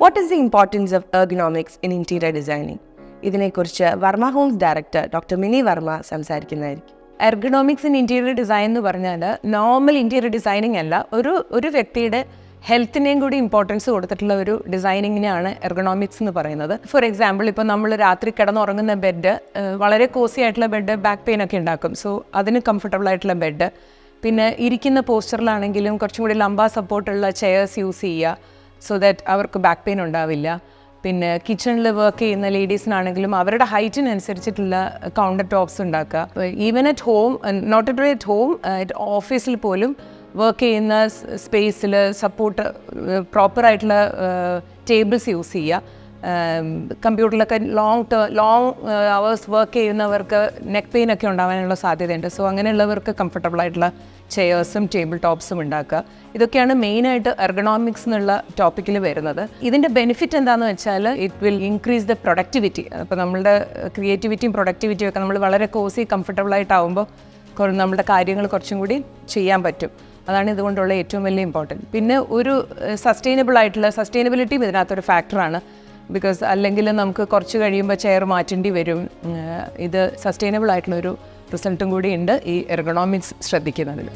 What is the importance of ergonomics in interior designing ഇതിനെക്കുറിച്ച് Varma homes director doctor Mini Varma സംസാരിക്കുന്നതായിരിക്കും. Ergonomics in interior design എന്ന് പറഞ്ഞാൽ normal interior designing അല്ല ഒരു ഒരു വ്യക്തിയുടെ ഹെൽത്തിനെയും കൂടി ഇമ്പോർട്ടൻസ് കൊടുത്തിട്ടുള്ള ഒരു ഡിസൈനിങ്ങിനെയാണ് എർഗണോമിക്സ് എന്ന് പറയുന്നത്. ഫോർ എക്സാമ്പിൾ ഇപ്പോൾ നമ്മൾ രാത്രി കിടന്നുറങ്ങുന്ന ബെഡ് വളരെ കോസി ആയിട്ടുള്ള ബെഡ് ബാക്ക് പെയിൻ ഒക്കെ ഉണ്ടാക്കും. സോ അതിന് കംഫർട്ടബിൾ ആയിട്ടുള്ള ബെഡ് പിന്നെ ഇരിക്കുന്ന പോസ്റ്ററിലാണെങ്കിലും കുറച്ചും കൂടി ലംബ സപ്പോർട്ടുള്ള ചെയർസ് യൂസ് ചെയ്യുക. സോ ദാറ്റ് അവർക്ക് ബാക്ക് പെയിൻ ഉണ്ടാവില്ല. പിന്നെ കിച്ചണിൽ വർക്ക് ചെയ്യുന്ന ലേഡീസിനാണെങ്കിലും അവരുടെ ഹൈറ്റിനനുസരിച്ചിട്ടുള്ള കൗണ്ടർ ടോപ്സ് ഉണ്ടാക്കുക. Even at home not at at home ഓഫീസിൽ പോലും വർക്ക് ചെയ്യുന്ന സ്പേസിൽ സപ്പോർട്ട് പ്രോപ്പറായിട്ടുള്ള ടേബിൾസ് യൂസ് ചെയ്യുക. കമ്പ്യൂട്ടറിലൊക്കെ long term long hours work ചെയ്യുന്നവർക്ക് നെക്ക് പെയിൻ ഒക്കെ ഉണ്ടാവാനുള്ള സാധ്യതയുണ്ട്. സോ അങ്ങനെയുള്ളവർക്ക് കംഫർട്ടബിൾ ആയിട്ടുള്ള ചെയേഴ്സും ടേബിൾ ടോപ്സും ഉണ്ടാക്കുക. ഇതൊക്കെയാണ് മെയിനായിട്ട് എർഗണോമിക്സ് എന്നുള്ള ടോപ്പിക്കിൽ വരുന്നത്. ഇതിന്റെ ബെനിഫിറ്റ് എന്താണെന്ന് വെച്ചാൽ it will increase the productivity അപ്പോൾ നമ്മളുടെ ക്രിയേറ്റിവിറ്റിയും പ്രൊഡക്ടിവിറ്റിയും ഒക്കെ നമ്മൾ വളരെ കോസി കുറ- നമ്മുടെ കാര്യങ്ങൾ കുറച്ചും കൂടി ചെയ്യാൻ പറ്റും. അതാണ് ഇതുകൊണ്ടുള്ള ഏറ്റവും വലിയ ഇമ്പോർട്ടന്റ് പിന്നെ ഒരു സസ്റ്റൈനബിൾ ആയിട്ടുള്ള സസ്റ്റൈനബിലിറ്റിയും ഇതിനകത്തൊരു ഫാക്ടറാണ് ബിക്കോസ് അല്ലെങ്കിൽ നമുക്ക് കുറച്ച് കഴിയുമ്പോൾ ചെയർ മാറ്റേണ്ടി വരും. ഇത് സസ്റ്റൈനബിൾ ആയിട്ടുള്ളൊരു റിസൾട്ടും കൂടി ഉണ്ട് ഈ എർഗണോമിക്സ് ശ്രദ്ധിക്കുന്നതിൽ.